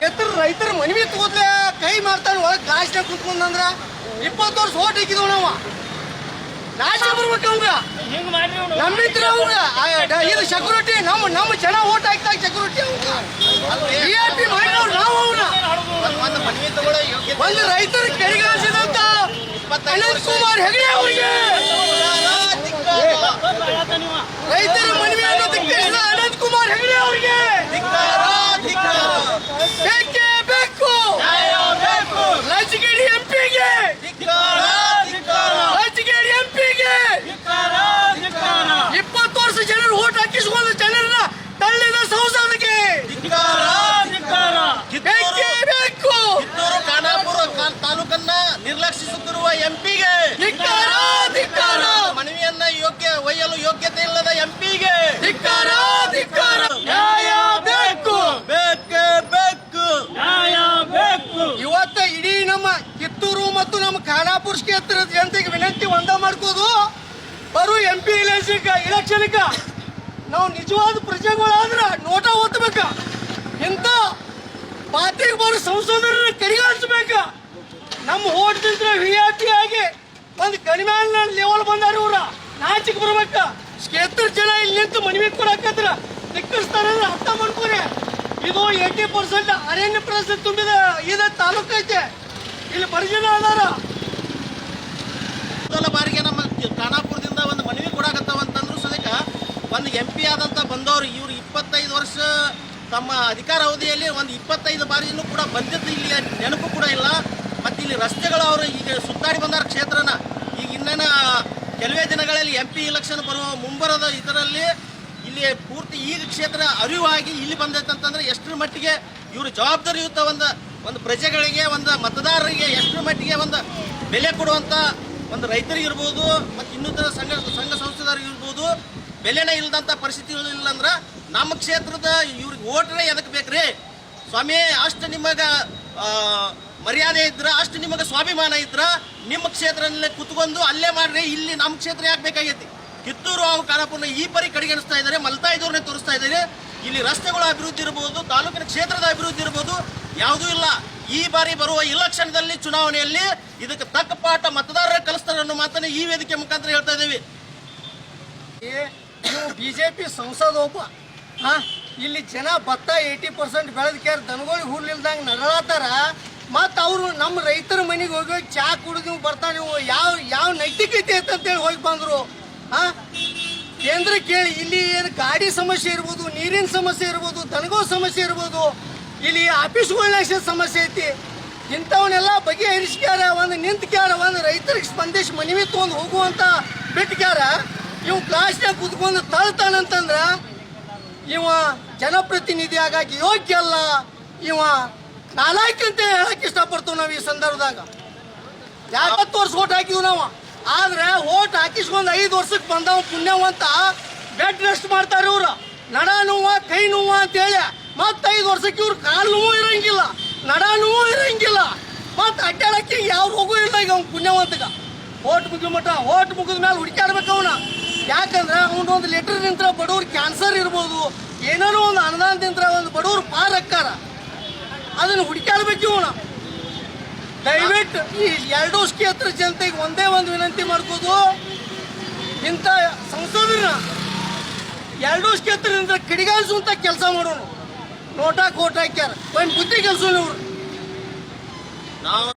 ಎತ್ತರ ರೈತರ ಮನವಿ ತಗೋದ್ಲೆ ಕೈ ಮಾಡ್ತಾನೆ ಒಳಗೆ ಕ್ಲಾಸ್ನಾಗ ಕುತ್ಕೊಂಡಂದ್ರ ಇಪ್ಪತ್ತು ವರ್ಷ ಓಟ್ ಹಾಕಿದ್ವು ನಾವು ನಾಶ ಬರ್ಬೇಕು ಅವಂಗ. ನಮ್ಮಿತ್ರ ಇದು ಸೆಕ್ಯೂರಿಟಿ ನಮ್ಮ ನಮ್ಮ ಜನ ಓಟ್ ಹಾಕ್ತಾ ಸೆಕ್ಯೂರಿಟಿ ಅವಂಗ. ಮಾಡಿದವ್ರು ನಾವು ಅವನ. ಒಂದು ರೈತರ ಕೆಳಗಿಳಿಸಿದಂತ ಅನಂತ್ ಕುಮಾರ್ ಹೆಗಡೆ ಅವರಿಗೆ ಹೇಳ್ತಾನೆ ಇವ. ರೈತರ ಮನವಿ ಅನ್ನೋದಕ್ಕೆ ಅನಂತ್ ಕುಮಾರ್ ಹೆಗಡೆ ಅವರಿಗೆ ಬೇಕೇ ಬೇಕು ರಾಜಕೀಯ ಎಂಪಿಗೆ ರಾಜಕೀಯ ಎಂಪಿಗೆ ಧಿಕ್ಕಾರ, ಧಿಕ್ಕಾರ. ಇಪ್ಪತ್ತು ವರ್ಷ ಜನರು ಓಟ್ ಹಾಕಿಸ್ಕೊಂಡು ಜನರನ್ನ ತಳ್ಳಿದ ಸಂಸದಕ್ಕೆ ಧಿಕ್ಕಾರ, ಧಿಕ್ಕಾರ. ಬೇಕೇ ಬೇಕು ಕಿತ್ತೂರು ಖಾನಾಪುರ ಕಾ- ತಾಲೂಕನ್ನ ನಿರ್ಲಕ್ಷಿಸುತ್ತಿರುವ ಎಂಪಿಗೆ ಮನವಿಯನ್ನ ಯೋಗ್ಯ ಒಯ್ಯಲು ಯೋಗ್ಯತೆ ಇಲ್ಲದ ಎಂಪಿಗೆ ನ್ಯಾಯ ಬೇಕು. ಬೇಕೇ ಬೇಕು. ನ್ಯಾಯ ಬೇಕು. ಇವತ್ತ ಇಡೀ ನಮ್ಮ ಕಿತ್ತೂರು ಮತ್ತು ನಮ್ಮ ಖಾನಾಪುರ ಕ್ಷೇತ್ರದ ಜನತೆಗೆ ವಿನಂತಿ ಒಂದ ಮಾಡ್ಕೋದು ಬರು ಎಂ ಪಿ ಇಲೆಕ್ಷನ್ಗ ನಾವು ನಿಜವಾದ ಪ್ರಜೆಗಳಾದ್ರೆ ನೋಟ ಓದ್ಬೇಕ. ಇಂಥ ಪಾತಿಗೆ ಬರೋ ಸಂಸದರನ್ನ ಕರಿಗಾಣಿಸ್ಬೇಕ ನಮ್ಮ ಓಟ್ದಿಂದ ವಿ ಐ ಪಿ ಆಗಿ ಒಂದು ಕಡಿಮೆ ಲೆವೆಲ್ ಬಂದಾರ ಇವ್ರ. ನಾಚಿಕ್ ಬರ್ಬೇಕ. ಕ್ಷೇತ್ರ ಜನ ಇಲ್ಲಿ ನಿಂತು ಮನವಿ ಕೊಡಕತ್ರ ನಿಕ್ಕಿಸ್ತಾರ ಅರ್ಥ ಮಾಡ್ಕೊರಿ. ಇದು ಏಯ್ಟಿ ಪರ್ಸೆಂಟ್ ಅರಣ್ಯ ಪ್ರದೇಶ ತುಂಬಿದ ಇದ ತಾಲೂಕು ಐತೆ. ಇಲ್ಲಿ ಬಡ ಜನ ಅದಾರ. ಮೊದಲ ಬಾರಿಗೆ ನಮ್ಮ ಖಾನಾಪುರದಿಂದ ಒಂದು ಮನವಿ ಕೊಡಾಕತ್ತಾವಂತಂದ್ರು ಸದಕ ಒಂದು ಎಂ ಪಿ ಆದಂತ ಬಂದವರು ಇವ್ರು ಇಪ್ಪತ್ತೈದು ವರ್ಷ ತಮ್ಮ ಅಧಿಕಾರ ಅವಧಿಯಲ್ಲಿ ಒಂದು ಇಪ್ಪತ್ತೈದು ಬಾರಿನೂ ಕೂಡ ಬಂದಿದ್ದು ಇಲ್ಲಿ ನೆನಪು ಕೂಡ ಇಲ್ಲ. ಮತ್ತೆ ಇಲ್ಲಿ ರಸ್ತೆಗಳು ಅವರು ಈಗ ಸುತ್ತಾಡಿ ಬಂದಾರ ಕ್ಷೇತ್ರನ. ಈಗ ಇನ್ನೇನ ಕೆಲವೇ ದಿನಗಳಲ್ಲಿ ಎಂ ಪಿ ಇಲೆಕ್ಷನ್ ಬರುವ ಮುಂಬರದ ಇದರಲ್ಲಿ ಇಲ್ಲಿ ಪೂರ್ತಿ ಈಗ ಕ್ಷೇತ್ರ ಅರಿವಾಗಿ ಇಲ್ಲಿ ಬಂದೈತೆ ಅಂತಂದ್ರೆ ಎಷ್ಟರ ಮಟ್ಟಿಗೆ ಇವರು ಜವಾಬ್ದಾರಿಯುತ ಒಂದು ಒಂದು ಪ್ರಜೆಗಳಿಗೆ, ಒಂದು ಮತದಾರರಿಗೆ ಎಷ್ಟರ ಮಟ್ಟಿಗೆ ಒಂದು ಬೆಲೆ ಕೊಡುವಂತ ಒಂದು ರೈತರಿಗೆ ಇರ್ಬೋದು, ಮತ್ತು ಇನ್ನಿತರ ಸಂಘ ಸಂಘ ಸಂಸ್ಥೆದವ್ರಿಗೆ ಇರ್ಬೋದು, ಬೆಲೆನೇ ಇಲ್ಲದಂತ ಪರಿಸ್ಥಿತಿಗಳು ಇಲ್ಲ ಅಂದ್ರೆ ನಮ್ಮ ಕ್ಷೇತ್ರದ ಇವ್ರಿಗೆ ಓಟ್ರೆ ಎದಕ್ಕೆ ಬೇಕ್ರಿ? ಸ್ವಾಮಿ, ಅಷ್ಟು ನಿಮಗ ಮರ್ಯಾದೆ ಇದ್ರ, ಅಷ್ಟು ನಿಮಗೆ ಸ್ವಾಭಿಮಾನ ಇದ್ರ, ನಿಮ್ಮ ಕ್ಷೇತ್ರದಲ್ಲೇ ಕುತ್ಕೊಂಡು ಅಲ್ಲೇ ಮಾಡ್ರಿ, ಇಲ್ಲಿ ನಮ್ಮ ಕ್ಷೇತ್ರ ಯಾಕೆ ಬೇಕಾಗೈತಿ? ಕಿತ್ತೂರು ಹಾಗೂ ಖಾನಾಪುರನ ಈ ಪರಿ ಕಡೆಗಣಿಸ್ತಾ ಇದ್ದಾರೆ, ಮಲ್ತಾಯಿದವ್ರನ್ನೇ ತೋರಿಸ್ತಾ ಇದ್ದಾರೆ. ಇಲ್ಲಿ ರಸ್ತೆಗಳ ಅಭಿವೃದ್ಧಿ ಇರ್ಬೋದು, ತಾಲೂಕಿನ ಕ್ಷೇತ್ರದ ಅಭಿವೃದ್ಧಿ ಇರ್ಬೋದು, ಯಾವುದೂ ಇಲ್ಲ. ಈ ಬಾರಿ ಬರುವ ಇಲೆಕ್ಷನ್ದಲ್ಲಿ, ಚುನಾವಣೆಯಲ್ಲಿ ಇದಕ್ಕೆ ತಕ್ಕ ಪಾಠ ಮತದಾರರ ಕಲಿಸ್ತಾರೆ ಅನ್ನೋ ಮಾತನ್ನ ಈ ವೇದಿಕೆ ಮುಖಾಂತರ ಹೇಳ್ತಾ ಇದ್ದೀವಿ. ಬಿಜೆಪಿ ಸಂಸದ ಒಬ್ಬ ಹಾ? ಇಲ್ಲಿ ಜನ ಭತ್ತ ಏಯ್ಟಿ ಪರ್ಸೆಂಟ್ ಬೆಳೆದ್ಕ್ಯಾರ ದನಗೋಳಿ ಹುಲ್ಲಿಲ್ದಂಗೆ ನರಳತ್ತಾರ ಮತ್ತು ಅವರು ನಮ್ಮ ರೈತರ ಮನೆಗೆ ಹೋಗಿ ಚಾ ಕುಡಿದು ನೀವು ಬರ್ತಾ ನೀವು ಯಾವ ಯಾವ ನೈತಿಕತೆ ಐತೆ ಅಂತೇಳಿ ಹೋಗಿ ಬಂದರು. ಹಾ ಕೇಂದ್ರ ಕೇಳಿ ಇಲ್ಲಿ ಏನು ಗಾಡಿ ಸಮಸ್ಯೆ ಇರ್ಬೋದು, ನೀರಿನ ಸಮಸ್ಯೆ ಇರ್ಬೋದು, ದನಗಳ ಸಮಸ್ಯೆ ಇರ್ಬೋದು, ಇಲ್ಲಿ ಆಫೀಸ್ಗಳನ್ನ ಸಮಸ್ಯೆ ಐತಿ. ಇಂಥವನ್ನೆಲ್ಲ ಬಗೆಹರಿಸ್ಕ್ಯಾರ, ಒಂದು ನಿಂತ್ಕ್ಯಾರ, ಒಂದು ರೈತರಿಗೆ ಸ್ಪಂದಿಸಿ ಮನವಿ ತೊಗೊಂಡು ಹೋಗುವಂತ ಬಿಟ್ಕ್ಯಾರ. ಇವ್ ಕ್ಲಾಸ್ನಾಗ ಕುತ್ಕೊಂಡು ತಳ್ತಾನಂತಂದ್ರ ಇವ ಜನಪ್ರತಿನಿಧಿ ಆಗಾಗಿ ಯೋಗ್ಯ ಅಲ್ಲ ಇವ ನಾಲಾಯ್ಕ ಅಂತ ಹೇಳಕ್ ಇಷ್ಟಪಡ್ತೀವಿ ನಾವು ಈ ಸಂದರ್ಭದಾಗ. ಯಾವತ್ತು ವರ್ಷ ಓಟ್ ಹಾಕಿವ್ ನಾವು? ಆದ್ರೆ ಓಟ್ ಹಾಕಿಸ್ಕೊಂಡು ಐದು ವರ್ಷಕ್ಕೆ ಬಂದವ ಪುಣ್ಯವಂತ ಬೆಡ್ ರೆಸ್ಟ್ ಮಾಡ್ತಾರೆ ಇವ್ರು. ನಡ ನೋವ, ಕೈ ನೋವ ಅಂತೇಳಿ ಮತ್ತೆ ಐದು ವರ್ಷಕ್ಕೆ ಇವ್ರು ಕಾಲು ನೋವು ಇರಂಗಿಲ್ಲ, ನಡ ನೋವು ಇರಂಗಿಲ್ಲ. ಮತ್ತೆ ಅಡ್ಡಾಡಕ್ಕೆ ಯಾವ ರೋಗು ಇಲ್ಲ ಈಗ ಅವ್ನು ಪುಣ್ಯವಂತಗ. ಓಟ್ ಮುಗಿದ ಮಟ್ಟ ಓಟ್ ಮುಗಿದ ಮೇಲೆ ಹುಡುಕಾಡ್ಬೇಕು ಅವನ. ಯಾಕಂದ್ರೆ ಅವನೊಂದು ಲೆಟರ್ ನಿಂತ್ರ ಬಡವ್ರಿಗೆ ಕ್ಯಾನ್ಸರ್ ಇರ್ಬೋದು ಏನೇನೋ ಒಂದು ಅನುದಾನದಿಂದ ಒಂದು ಬಡವರು ಪಾರ ಅಕ್ಕಾರ ಅದನ್ನು ಹುಡುಕಾಡ್ಬೇಕು ಇವನು. ದಯವಿಟ್ಟು ಈ ಎರಡೂ ಕ್ಷೇತ್ರ ಜನತೆಗೆ ಒಂದೇ ಒಂದು ವಿನಂತಿ ಮಾಡ್ಕೋದು ಇಂಥ ಸಂಸದರನ್ನ ಎರಡೂ ಕ್ಷೇತ್ರದಿಂದ ಕಿಡಿಗಾಲಿಸುವಂತ ಕೆಲಸ ಮಾಡೋಣ ನೋಟಾ ಕೋಟ ಹಾಕ್ಯಾರ. ಒಂದು ಬುದ್ಧಿ ಕೆಲಸ ನಾವು